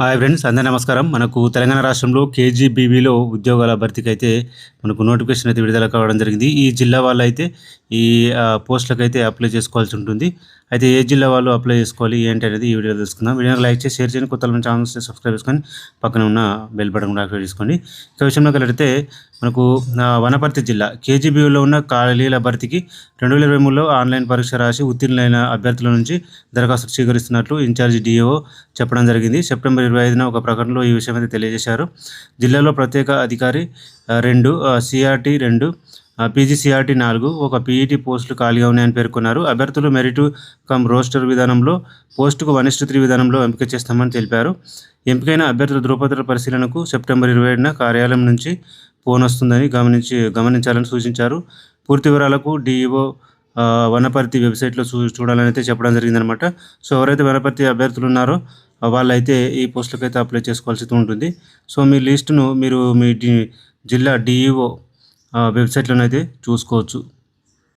Hi friends అందరి నమస్కారం. మనకు తెలంగాణ రాష్ట్రంలో కేజీబీవీలో ఉద్యోగాల భర్తీకి అయితే మనకు నోటిఫికేషన్ అయితే విడుదల కావడం జరిగింది. ఈ జిల్లా వాళ్ళు అయితే ఈ పోస్టులకు అయితే అప్లై చేసుకోవాల్సి ఉంటుంది. అయితే ఏ జిల్లా వాళ్ళు అప్లై చేసుకోవాలి ఏంటి అనేది ఈ వీడియో తెలుసుకుందాం. వీడియోని లైక్ చేసి షేర్ చేయండి. కొత్త ఛానల్స్ సబ్స్క్రైబ్ చేసుకొని పక్కన ఉన్న బెల్ బటన్ కూడా యాక్టివేట్ చేసుకోండి. ఇక విషయంలోకి వెళ్తే మనకు వనపర్తి జిల్లా కేజీబీయూలో ఉన్న ఖాళీల భర్తీకి రెండు వేల ఇరవై మూడులో ఆన్లైన్ పరీక్ష రాసి ఉత్తీర్ణులైన అభ్యర్థుల నుంచి దరఖాస్తు స్వీకరిస్తున్నట్లు ఇన్ఛార్జి డిఓ చెప్పడం జరిగింది. సెప్టెంబర్ ఇరవై ఐదున ఒక ప్రకటనలో ఈ విషయం అయితే తెలియజేశారు. జిల్లాలో ప్రత్యేక అధికారి రెండు సిఆర్టీ రెండు పీజీసీఆర్టీ నాలుగు ఒక పీఈటీ పోస్టులు ఖాళీగా ఉన్నాయని పేర్కొన్నారు. అభ్యర్థులు మెరిట్ కమ్ రోస్టర్ విధానంలో పోస్టుకు వన్ త్రీ విధానంలో ఎంపిక చేస్తామని తెలిపారు. ఎంపికైన అభ్యర్థుల ధృవపత్ర పరిశీలనకు సెప్టెంబర్ ఇరవై ఏడున కార్యాలయం నుంచి ఫోన్ వస్తుందని గమనించి గమనించాలని సూచించారు. పూర్తి వివరాలకు డిఈఓ వనపర్తి వెబ్సైట్లో చూ చూడాలని అయితే చెప్పడం జరిగిందనమాట. సో ఎవరైతే వనపర్తి అభ్యర్థులు ఉన్నారో వాళ్ళైతే ఈ పోస్టులకు అయితే అప్లై చేసుకోవాల్సి ఉంటుంది. సో మీ లిస్టును మీరు మీ డి జిల్లా డిఈఓ వెబ్సైట్లోనైతే చూసుకోవచ్చు.